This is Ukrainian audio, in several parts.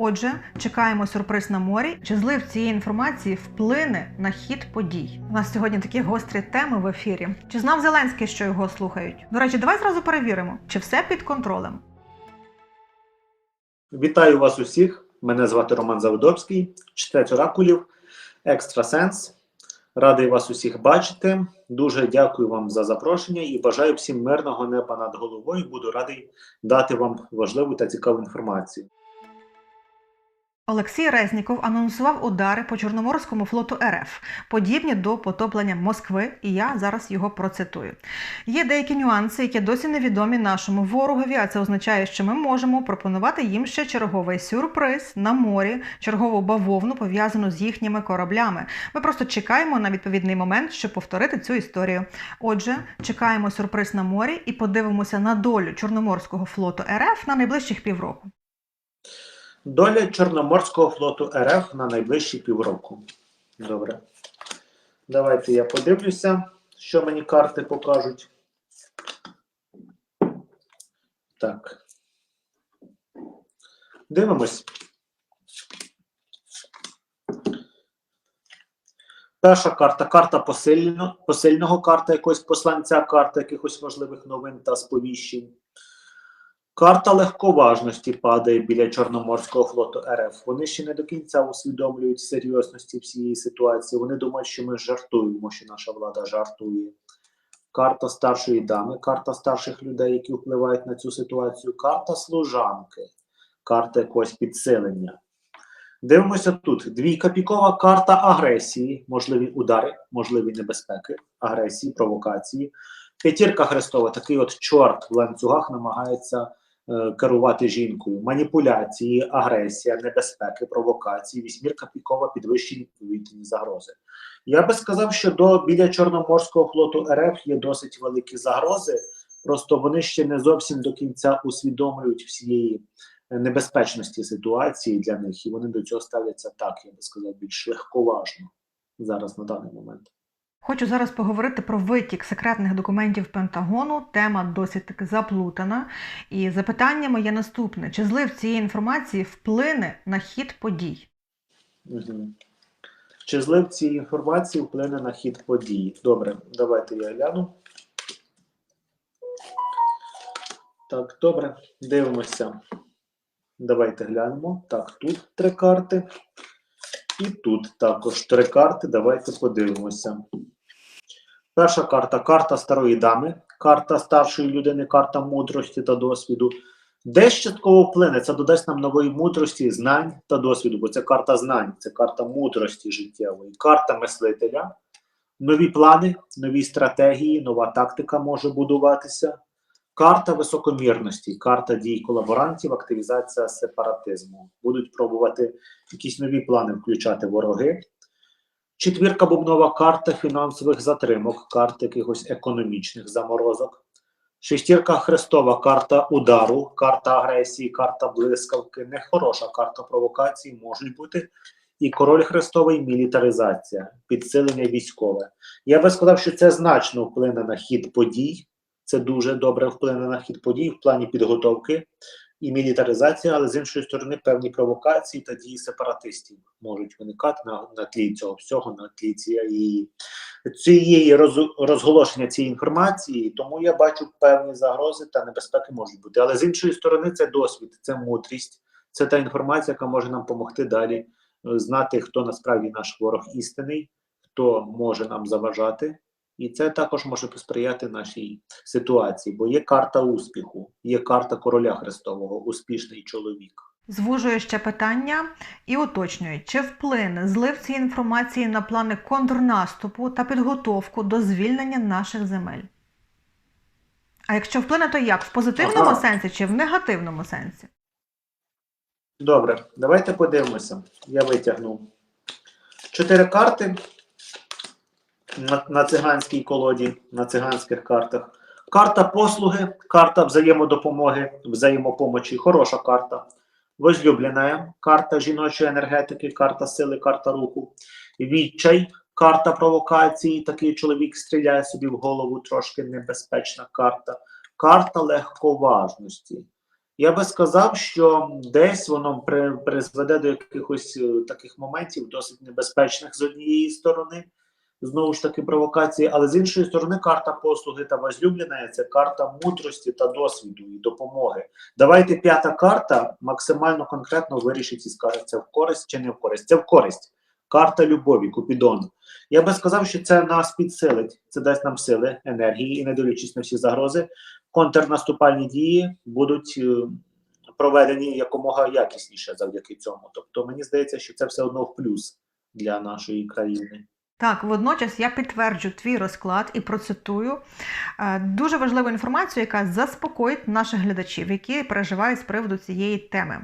Отже, чекаємо сюрприз на морі. Чи злив цієї інформації вплине на хід подій? У нас сьогодні такі гострі теми в ефірі. Чи знав Зеленський, що його слухають? До речі, давай зразу перевіримо, чи все під контролем. Вітаю вас усіх. Мене звати Роман Заводовський, читець оракулів, екстрасенс. Радий вас усіх бачити. Дуже дякую вам за запрошення і бажаю всім мирного неба над головою. Буду радий дати вам важливу та цікаву інформацію. Олексій Резніков анонсував удари по Чорноморському флоту РФ, подібні до потоплення Москви, і я зараз його процитую. Є деякі нюанси, які досі невідомі нашому ворогові, а це означає, що ми можемо пропонувати їм ще черговий сюрприз на морі, чергову бавовну пов'язану з їхніми кораблями. Ми просто чекаємо на відповідний момент, щоб повторити цю історію. Отже, чекаємо сюрприз на морі і подивимося на долю Чорноморського флоту РФ на найближчих півроку. Доля Чорноморського флоту РФ на найближчі півроку. Добре. Давайте я подивлюся, що мені карти покажуть. Так. Дивимось. Перша карта карта посильно, посильного карта якогось посланця, карта якихось важливих новин та сповіщень. Карта легковажності падає біля Чорноморського флоту РФ. Вони ще не до кінця усвідомлюють серйозності всієї ситуації. Вони думають, що ми жартуємо, що наша влада жартує. Карта старшої дами, карта старших людей, які впливають на цю ситуацію, карта служанки, карта якогось підсилення. Дивимося тут. Двійка пікова карта агресії, можливі удари, можливі небезпеки, агресії, провокації. П'ятірка Христова, такий от чорт в ланцюгах намагається керувати жінкою. Маніпуляції, агресія, небезпеки, провокації, вісьмірка пікова, підвищені повітряні загрози. Я би сказав, що до біля Чорноморського флоту РФ є досить великі загрози, просто вони ще не зовсім до кінця усвідомлюють всієї е, небезпечності ситуації для них, і вони до цього ставляться так, я би сказав, більш легковажно зараз на даний момент. Хочу зараз поговорити про витік секретних документів Пентагону. Тема досить таки заплутана. І запитання моє наступне: чи злив цієї інформації вплине на хід подій? Угу. Чи злив цієї інформації вплине на хід подій? Добре, давайте я гляну. Так, добре, дивимося. Давайте глянемо. Так, тут три карти. І тут також три карти. Давайте подивимося. Перша карта карта старої дами, карта старшої людини, карта мудрості та досвіду. Десь частково вплине, це додасть нам нової мудрості, знань та досвіду, бо це карта знань, це карта мудрості життєвої, карта мислителя, нові плани, нові стратегії, нова тактика може будуватися. Карта високомірності, карта дій колаборантів, активізація сепаратизму. Будуть пробувати якісь нові плани включати вороги. Четвірка бубнова карта фінансових затримок, карта якихось економічних заморозок. Шестірка хрестова карта удару, карта агресії, карта блискавки, нехороша карта провокації можуть бути. І король хрестовий мілітаризація, підсилення військове. Я би сказав, що це значно вплине на хід подій. Це дуже добре вплине на хід подій в плані підготовки і мілітаризація, але з іншої сторони, певні провокації та дії сепаратистів можуть виникати на, на тлі цього всього, на тлі цієї, цієї роз, розголошення цієї інформації. Тому я бачу певні загрози та небезпеки можуть бути. Але з іншої сторони, це досвід, це мудрість, це та інформація, яка може нам допомогти далі е, знати, хто насправді наш ворог істинний, хто може нам заважати. І це також може посприяти нашій ситуації, бо є карта успіху, є карта короля Христового, успішний чоловік. Звужує ще питання і уточнює, чи вплине злив цієї інформації на плани контрнаступу та підготовку до звільнення наших земель? А якщо вплине, то як? В позитивному Ага. сенсі чи в негативному сенсі? Добре, давайте подивимося. Я витягну чотири карти на, на циганській колоді, на циганських картах. Карта послуги, карта взаємодопомоги, взаємопомочі. Хороша карта. Возлюблена, карта жіночої енергетики, карта сили, карта руху. Відчай, карта провокації. Такий чоловік стріляє собі в голову, трошки небезпечна карта. Карта легковажності. Я би сказав, що десь воно при, призведе до якихось е, таких моментів досить небезпечних з однієї сторони, знову ж таки провокації, але з іншої сторони, карта послуги та возлюблена це карта мудрості та досвіду і допомоги. Давайте п'ята карта максимально конкретно вирішить і скаже, це в користь чи не в користь. Це в користь. Карта любові, Купідон. Я би сказав, що це нас підсилить, це дасть нам сили, енергії і не дивлячись на всі загрози, контрнаступальні дії будуть е, проведені якомога якісніше завдяки цьому. Тобто мені здається, що це все одно в плюс для нашої країни. Так, водночас я підтверджу твій розклад і процитую е, дуже важливу інформацію, яка заспокоїть наших глядачів, які переживають з приводу цієї теми.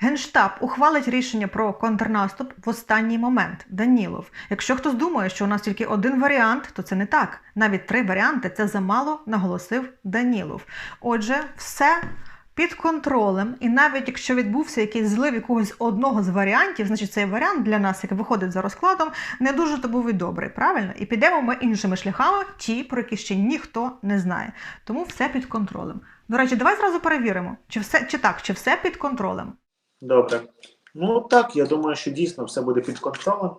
Генштаб ухвалить рішення про контрнаступ в останній момент. Данілов. Якщо хтось думає, що у нас тільки один варіант, то це не так. Навіть три варіанти це замало, наголосив Данілов. Отже, все під контролем, і навіть якщо відбувся якийсь злив якогось одного з варіантів, значить цей варіант для нас, який виходить за розкладом, не дуже то був і добрий, правильно? І підемо ми іншими шляхами, ті, про які ще ніхто не знає. Тому все під контролем. До речі, давай зразу перевіримо, чи все чи так, чи все під контролем. Добре. Ну так, я думаю, що дійсно все буде під контролем.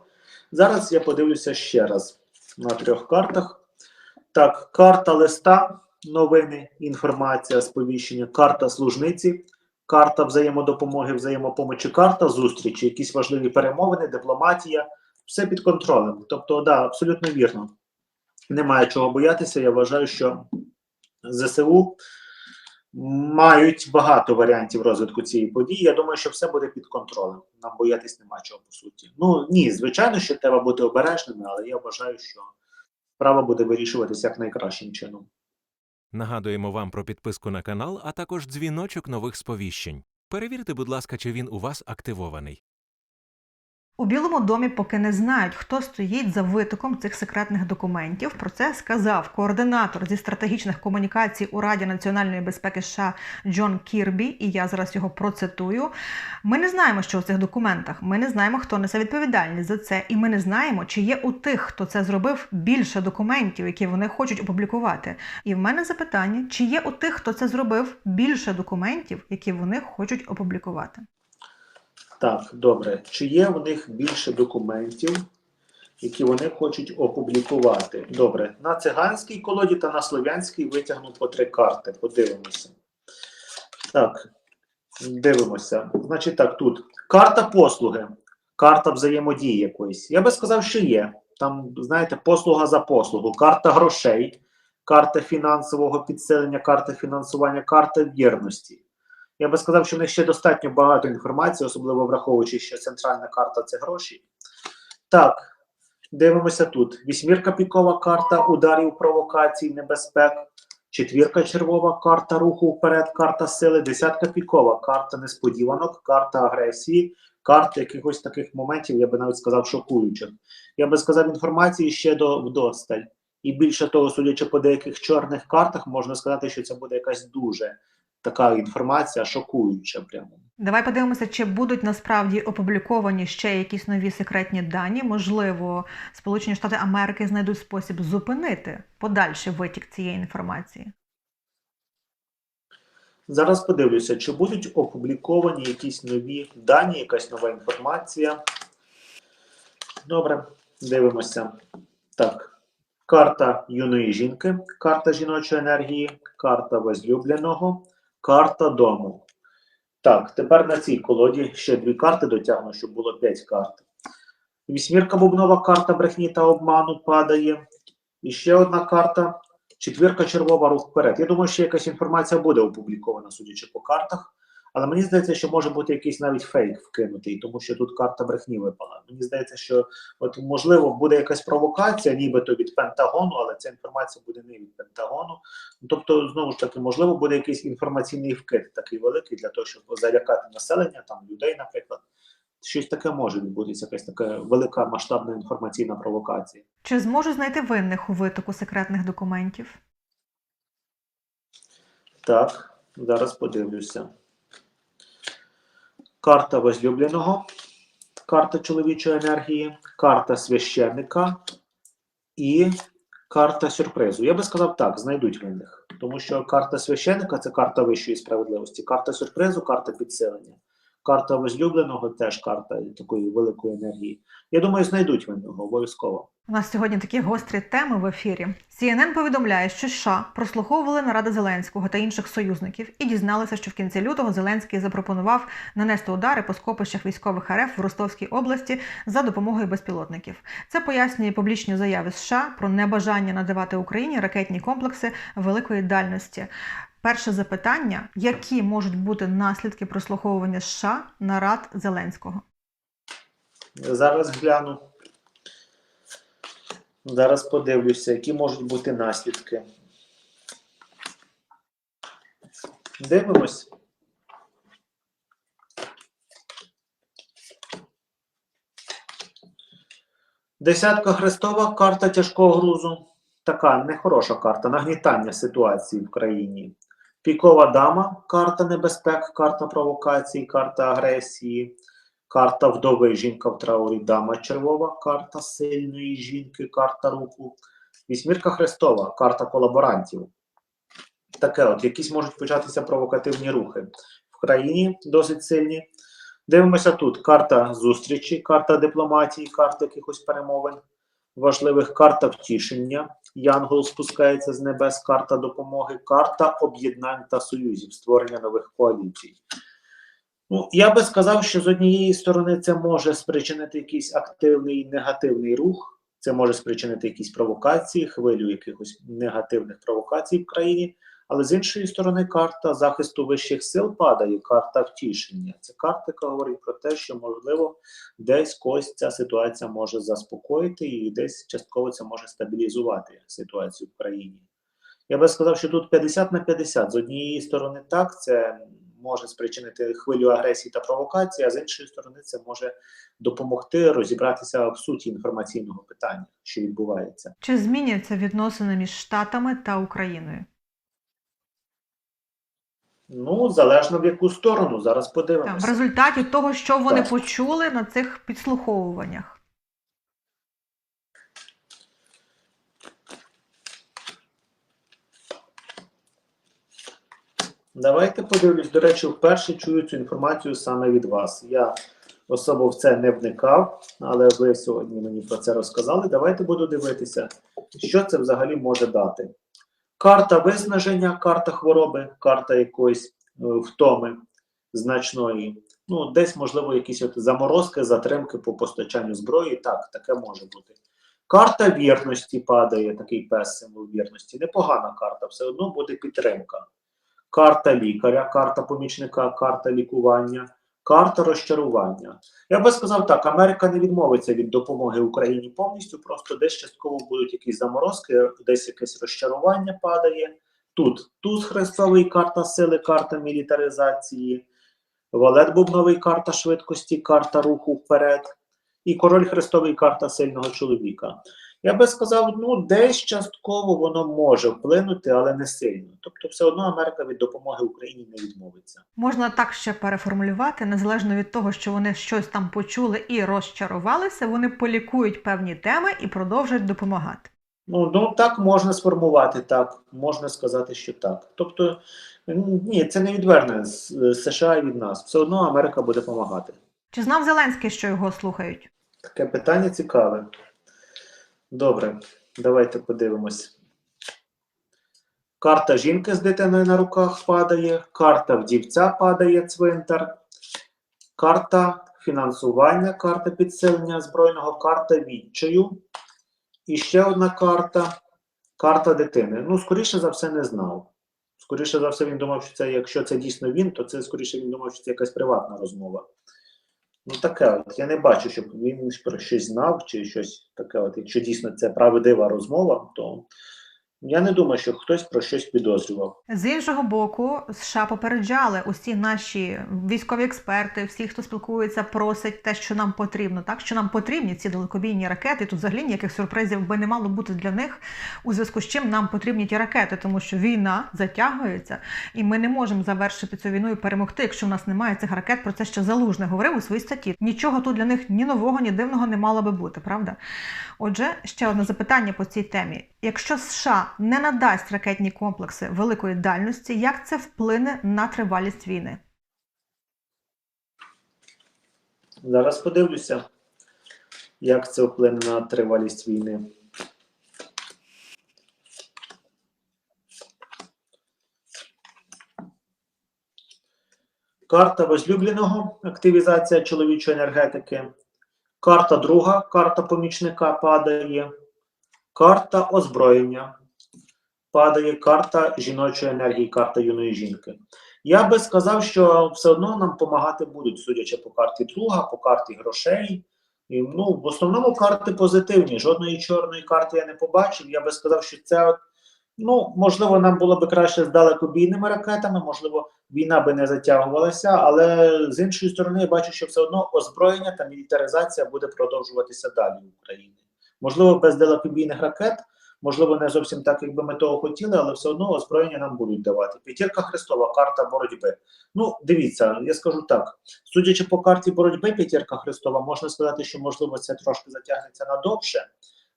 Зараз я подивлюся ще раз на трьох картах. Так, карта листа, новини, інформація, сповіщення, карта служниці, карта взаємодопомоги, взаємопомочі, карта зустрічі, якісь важливі перемовини, дипломатія. Все під контролем. Тобто, да, абсолютно вірно. Немає чого боятися. Я вважаю, що ЗСУ мають багато варіантів розвитку цієї події. Я думаю, що все буде під контролем. Нам боятись нема чого по суті. Ну ні, звичайно, що треба бути обережними, але я вважаю, що справа буде вирішуватися як найкращим чином. Нагадуємо вам про підписку на канал, а також дзвіночок нових сповіщень. Перевірте, будь ласка, чи він у вас активований. У Білому домі поки не знають, хто стоїть за витоком цих секретних документів. Про це сказав координатор зі стратегічних комунікацій у Раді національної безпеки США Джон Кірбі, і я зараз його процитую. Ми не знаємо, що у цих документах. Ми не знаємо, хто несе відповідальність за це, і ми не знаємо, чи є у тих, хто це зробив, більше документів, які вони хочуть опублікувати. І в мене запитання: чи є у тих, хто це зробив, більше документів, які вони хочуть опублікувати? Так, добре. Чи є в них більше документів, які вони хочуть опублікувати? Добре. На циганській колоді та на слов'янській витягну по три карти. Подивимося. Так, дивимося. Значить, так, тут карта послуги, карта взаємодії якоїсь. Я би сказав, що є. Там, знаєте, послуга за послугу, карта грошей, карта фінансового підсилення, карта фінансування, карта вірності. Я би сказав, що в них ще достатньо багато інформації, особливо враховуючи, що центральна карта це гроші. Так, дивимося тут. Вісьмірка пікова карта ударів, провокацій, небезпек. Четвірка червова карта руху вперед, карта сили, десятка пікова, карта несподіванок, карта агресії, карта якихось таких моментів, я би навіть сказав, шокуючих. Я би сказав, інформації ще до вдосталь. І більше того, судячи по деяких чорних картах, можна сказати, що це буде якась дуже така інформація шокуюча прямо. Давай подивимося, чи будуть насправді опубліковані ще якісь нові секретні дані. Можливо, Сполучені Штати Америки знайдуть спосіб зупинити подальший витік цієї інформації. Зараз подивлюся, чи будуть опубліковані якісь нові дані, якась нова інформація. Добре, дивимося. Так, карта юної жінки, карта жіночої енергії, карта возлюбленого, карта дому. Так, тепер на цій колоді ще дві карти дотягну, щоб було 5 карт. Вісьмірка бубнова карта брехні та обману падає. І ще одна карта. Четвірка червова рух вперед. Я думаю, що якась інформація буде опублікована, судячи по картах. Але мені здається, що може бути якийсь навіть фейк вкинутий, тому що тут карта брехні випала. Мені здається, що от можливо буде якась провокація, нібито від Пентагону, але ця інформація буде не від Пентагону. Ну, Тобто, знову ж таки, можливо, буде якийсь інформаційний вкид такий великий для того, щоб залякати населення, там людей, наприклад. Щось таке може відбутися, якась така велика масштабна інформаційна провокація. Чи зможуть знайти винних у витоку секретних документів? Так, зараз подивлюся. Карта возлюбленого, карта чоловічої енергії, карта священника і карта сюрпризу. Я би сказав так, знайдуть винних. Тому що карта священника це карта вищої справедливості, карта сюрпризу, карта підсилення, карта возлюбленого теж карта такої великої енергії. Я думаю, знайдуть вони його обов'язково. У нас сьогодні такі гострі теми в ефірі. CNN повідомляє, що США прослуховували наради Зеленського та інших союзників і дізналися, що в кінці лютого Зеленський запропонував нанести удари по скопищах військових РФ в Ростовській області за допомогою безпілотників. Це пояснює публічні заяви США про небажання надавати Україні ракетні комплекси великої дальності. Перше запитання: які можуть бути наслідки прослуховування США нарад Зеленського? Зараз гляну. Зараз подивлюся, які можуть бути наслідки. Дивимось. Десятка хрестова карта тяжкого грузу. Така нехороша карта нагнітання ситуації в країні. Пікова дама карта небезпек, карта провокацій, карта агресії. Карта вдови, жінка в траурі, дама червова, карта сильної жінки, карта руху. Вісьмірка Христова, карта колаборантів. Таке от, якісь можуть початися провокативні рухи в країні досить сильні. Дивимося тут: карта зустрічі, карта дипломатії, карта якихось перемовин важливих, карта втішення. Янгол спускається з небес, карта допомоги, карта об'єднань та союзів, створення нових коаліцій. Ну, я би сказав, що з однієї сторони це може спричинити якийсь активний негативний рух, це може спричинити якісь провокації, хвилю якихось негативних провокацій в країні. Але з іншої сторони, карта захисту вищих сил падає, карта втішення. Це карта, яка говорить про те, що можливо десь когось ця ситуація може заспокоїти і десь частково це може стабілізувати ситуацію в країні. Я би сказав, що тут 50 на 50. З однієї сторони, так, це може спричинити хвилю агресії та провокації, а з іншої сторони, це може допомогти розібратися в суті інформаційного питання, що відбувається. Чи зміняться відносини між Штатами та Україною? Ну, залежно в яку сторону, зараз Так, подивимося. в результаті того, що вони Так. почули на цих підслуховуваннях. Давайте подивлюсь. До речі, вперше чую цю інформацію саме від вас. Я особо в це не вникав, але ви сьогодні мені про це розказали. Давайте буду дивитися, що це взагалі може дати. Карта виснаження, карта хвороби, карта якоїсь е, втоми значної. Ну, десь, можливо, якісь от заморозки, затримки по постачанню зброї. Так, таке може бути. Карта вірності падає, такий пес символ вірності. Непогана карта, все одно буде підтримка карта лікаря, карта помічника, карта лікування, карта розчарування. Я би сказав так: Америка не відмовиться від допомоги Україні повністю, просто десь частково будуть якісь заморозки, десь якесь розчарування падає. Тут туз хрестовий, карта сили, карта мілітаризації, валет бубновий, карта швидкості, карта руху вперед, і король хрестовий, карта сильного чоловіка. Я би сказав, ну десь частково воно може вплинути, але не сильно. Тобто, все одно Америка від допомоги Україні не відмовиться. Можна так ще переформулювати, незалежно від того, що вони щось там почули і розчарувалися, вони полікують певні теми і продовжують допомагати. Ну, ну так можна сформувати, так можна сказати, що так. Тобто, ні, це не відверне з США від нас. Все одно Америка буде допомагати. Чи знав Зеленський, що його слухають? Таке питання цікаве. Добре, давайте подивимось. Карта жінки з дитиною на руках падає, карта вдівця падає цвинтар, карта фінансування, карта підсилення збройного, карта відчаю. І ще одна карта карта дитини. Ну, скоріше за все, не знав. Скоріше за все, він думав, що це, якщо це дійсно він, то це скоріше він думав, що це якась приватна розмова. Ну, таке от. Я не бачу, щоб він про щось знав чи щось таке. От. Якщо дійсно це правдива розмова, то я не думаю, що хтось про щось підозрював. З іншого боку, США попереджали усі наші військові експерти, всі, хто спілкується, просять те, що нам потрібно. Так що нам потрібні ці далекобійні ракети. Тут взагалі ніяких сюрпризів би не мало бути для них, у зв'язку з чим нам потрібні ті ракети, тому що війна затягується, і ми не можемо завершити цю війну і перемогти, якщо в нас немає цих ракет. Про це ще залужне говорив у своїй статті. Нічого тут для них ні нового, ні дивного не мало би бути, правда? Отже, ще одне запитання по цій темі: якщо США не надасть ракетні комплекси великої дальності, як це вплине на тривалість війни? Зараз подивлюся, як це вплине на тривалість війни. Карта возлюбленого, активізація чоловічої енергетики. Карта друга, карта помічника падає. Карта озброєння. Падає карта жіночої енергії, карта юної жінки. Я би сказав, що все одно нам допомагати будуть, судячи по карті друга, по карті грошей. І, ну, в основному карти позитивні. Жодної чорної карти я не побачив. Я би сказав, що це от, ну, можливо, нам було би краще з далекобійними ракетами, можливо, війна би не затягувалася, але з іншої сторони, я бачу, що все одно озброєння та мілітаризація буде продовжуватися далі в Україні. Можливо, без далекобійних ракет, можливо, не зовсім так, як би ми того хотіли, але все одно озброєння нам будуть давати. П'ятірка Христова, карта боротьби. Ну, дивіться, я скажу так: судячи по карті боротьби, п'ятірка Христова, можна сказати, що можливо це трошки затягнеться надовше.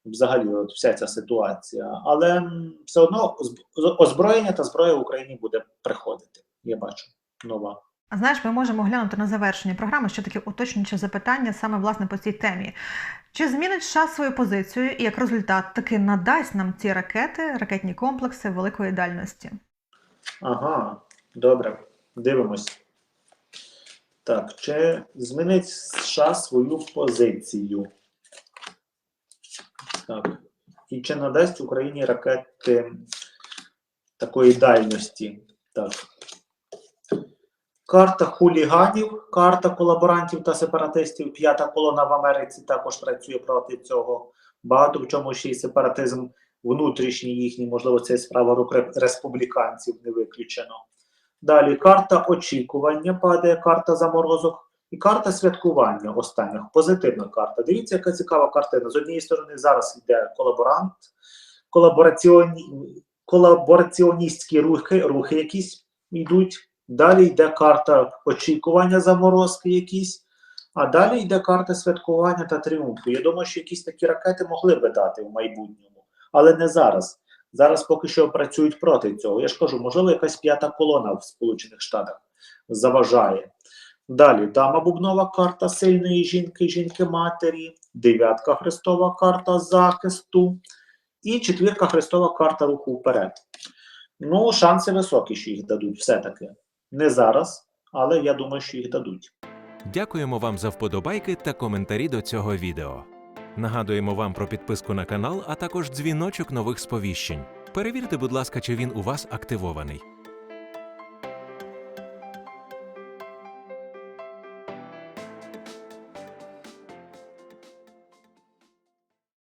Взагалі, от вся ця ситуація, але все одно озброєння та зброя в Україні буде приходити. Я бачу нова. А знаєш, ми можемо глянути на завершення програми, що таке уточнююче запитання саме власне по цій темі. Чи змінить США свою позицію і як результат таки надасть нам ці ракети, ракетні комплекси великої дальності? Ага, добре, дивимось. Так, чи змінить США свою позицію? Так. І чи надасть Україні ракети такої дальності? Так. Карта хуліганів, карта колаборантів та сепаратистів. П'ята колона в Америці також працює проти цього. Багато в чому ще й сепаратизм внутрішній їхній, можливо, це справа рук республіканців не виключено. Далі карта очікування падає, карта заморозок. І карта святкування остання, позитивна карта. Дивіться, яка цікава картина. З однієї сторони, зараз йде колаборант, колабораціоні... колабораціоністські рухи, рухи якісь йдуть. Далі йде карта очікування заморозки якісь, а далі йде карта святкування та тріумфу. Я думаю, що якісь такі ракети могли би дати в майбутньому, але не зараз. Зараз поки що працюють проти цього. Я ж кажу, можливо, якась п'ята колона в Сполучених Штатах заважає. Далі дама бубнова карта сильної жінки, жінки-матері, дев'ятка хрестова карта захисту і четвірка хрестова карта руху вперед. Ну, шанси високі, що їх дадуть все-таки. Не зараз, але я думаю, що їх дадуть. Дякуємо вам за вподобайки та коментарі до цього відео. Нагадуємо вам про підписку на канал, а також дзвіночок нових сповіщень. Перевірте, будь ласка, чи він у вас активований.